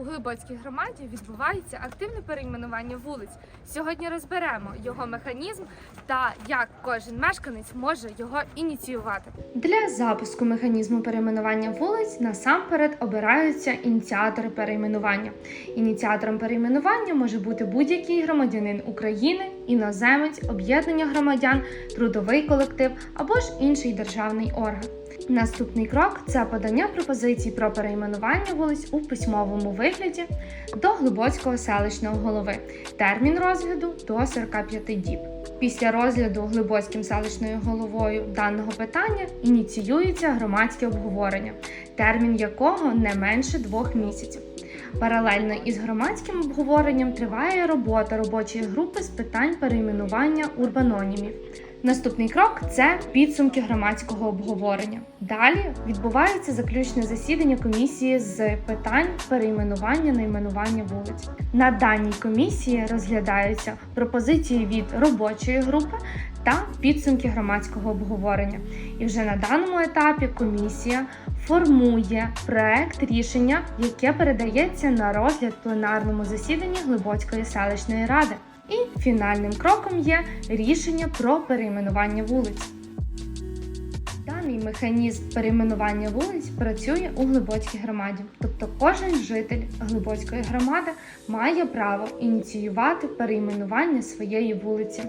У Глибоцькій громаді відбувається активне перейменування вулиць. Сьогодні розберемо його механізм та як кожен мешканець може його ініціювати. Для запуску механізму перейменування вулиць насамперед обираються ініціатори перейменування. Ініціатором перейменування може бути будь-який громадянин України, іноземець, об'єднання громадян, трудовий колектив або ж інший державний орган. Наступний крок це подання пропозицій про перейменування вулиць у письмовому вигляді до Глибоцького селищного голови. Термін розгляду до 45 діб. Після розгляду Глибоцьким селищною головою даного питання ініціюється громадське обговорення, термін якого не менше двох місяців. Паралельно із громадським обговоренням триває робота робочої групи з питань перейменування урбанонімів. Наступний крок це підсумки громадського обговорення. Далі відбувається заключне засідання комісії з питань перейменування найменування вулиць. На даній комісії розглядаються пропозиції від робочої групи та підсумки громадського обговорення. І вже на даному етапі комісія формує проект рішення, яке передається на розгляд пленарному засіданні Глибоцької селищної ради. І фінальним кроком є рішення про перейменування вулиць. Даний механізм перейменування вулиць працює у Глибоцькій громаді, тобто кожен житель Глибоцької громади має право ініціювати перейменування своєї вулиці.